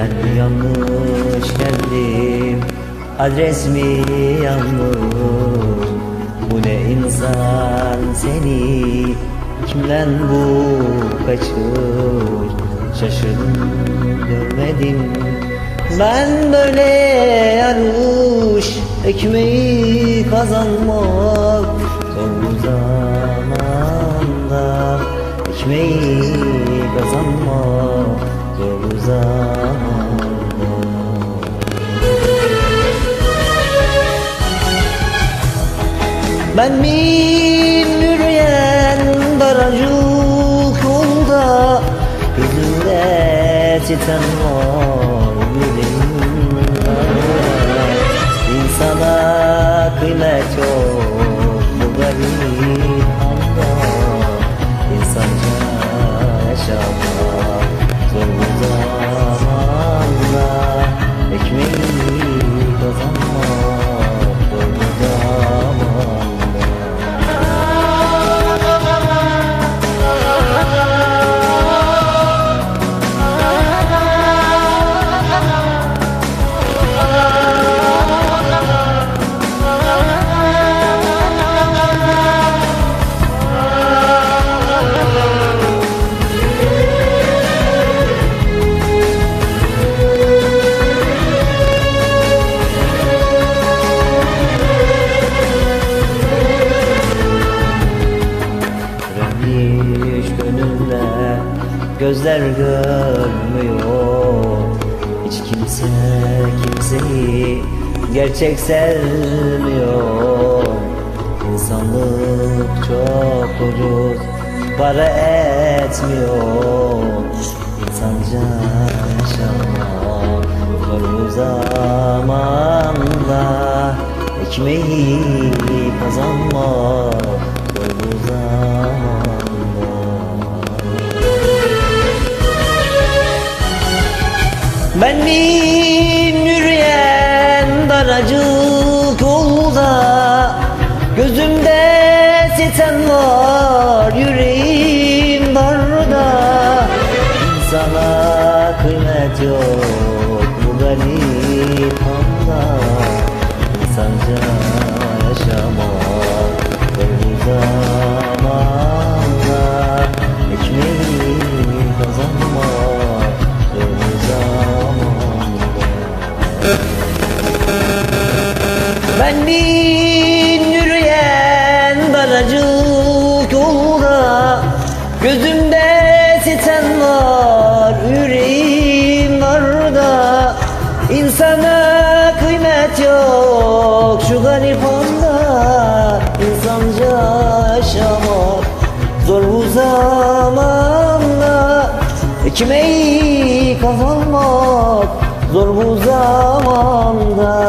Ben mi yanlış geldim. Adres mi yanlış Bu ne insan seni? Kimden bu kaçır? Şaşırdım görmedim. Ben böyle yarış Ekmeği kazanmak Zor bu zamanda. Ekmeği kazanmak Zor bu zamanda Ben miyim yürüyen daracık yolda Gözümde titan var yüreğimde İnsana kıymet gözler görmüyor. Hiç kimse kimseyi gerçek sevmiyor. İnsanlık çok ucuz para etmiyor. İnsanca yaşamak zor bu zamanda Ekmeği kazanmak Ben miyim yürüyen daracık yolda Gözümde sitem var yüreğim Ben bin yürüyen daracık yolda Gözümde sitem var yüreğim darda İnsana kıymet yok şu garip anda İnsanca yaşamak zor bu zamanda. Ekmeği kazanmak zor bu zamanda